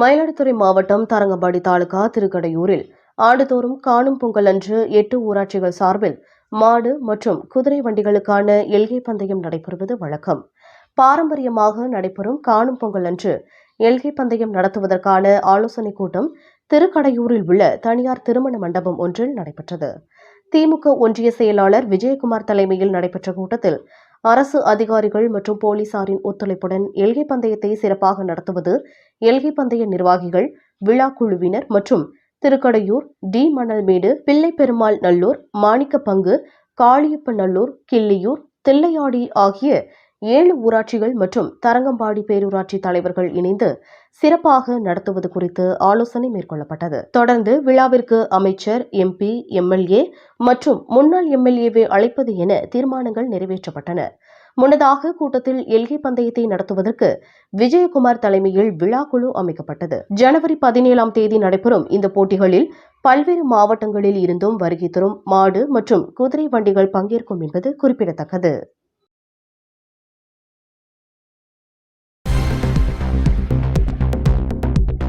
மயிலாடுதுறை மாவட்டம் தரங்கம்பாடி தாலுகா திருக்கடையூரில் ஆண்டுதோறும் காணும் பொங்கல் அன்று எட்டு ஊராட்சிகள் சார்பில் மாடு மற்றும் குதிரை வண்டிகளுக்கான எல்கை பந்தயம் நடைபெறுவது வழக்கம். பாரம்பரியமாக நடைபெறும் காணும் பொங்கல் அன்று எல்கை பந்தயம் நடத்துவதற்கான ஆலோசனைக் கூட்டம் திருக்கடையூரில் உள்ள தனியார் திருமண மண்டபம் ஒன்றில் நடைபெற்றது. திமுக ஒன்றிய செயலாளர் விஜயகுமார் தலைமையில் நடைபெற்ற கூட்டத்தில் அரசு அதிகாரிகள் மற்றும் போலீசாரின் ஒத்துழைப்புடன் எல்கை பந்தயத்தை சிறப்பாக நடத்துவது எல்கை பந்தய நிர்வாகிகள் விழா குழுவினர் மற்றும் திருக்கடையூர் டி மணல்மேடு பிள்ளைப்பெருமாள் நல்லூர் மாணிக்கப்பங்கு காளியப்ப நல்லூர் கிள்ளியூர் தில்லையாடி ஆகிய ஏழு ஊராட்சிகள் மற்றும் தரங்கம்பாடி பேரூராட்சி தலைவர்கள் இணைந்து சிறப்பாக நடத்துவது குறித்து ஆலோசனை மேற்கொள்ளப்பட்டது. தொடர்ந்து விழாவிற்கு அமைச்சர் எம்பி எம்எல்ஏ மற்றும் முன்னாள் எம்எல்ஏவை அழைப்பது என தீர்மானங்கள் நிறைவேற்றப்பட்டன. முன்னதாக கூட்டத்தில் எல்கை பந்தயத்தை நடத்துவதற்கு விஜயகுமார் தலைமையில் விழா குழு அமைக்கப்பட்டது. ஜனவரி பதினேழாம் தேதி நடைபெறும் இந்த போட்டிகளில் பல்வேறு மாவட்டங்களில் இருந்தும் வருகை தரும் மாடு மற்றும் குதிரை வண்டிகள் பங்கேற்கும் என்பது குறிப்பிடத்தக்கது.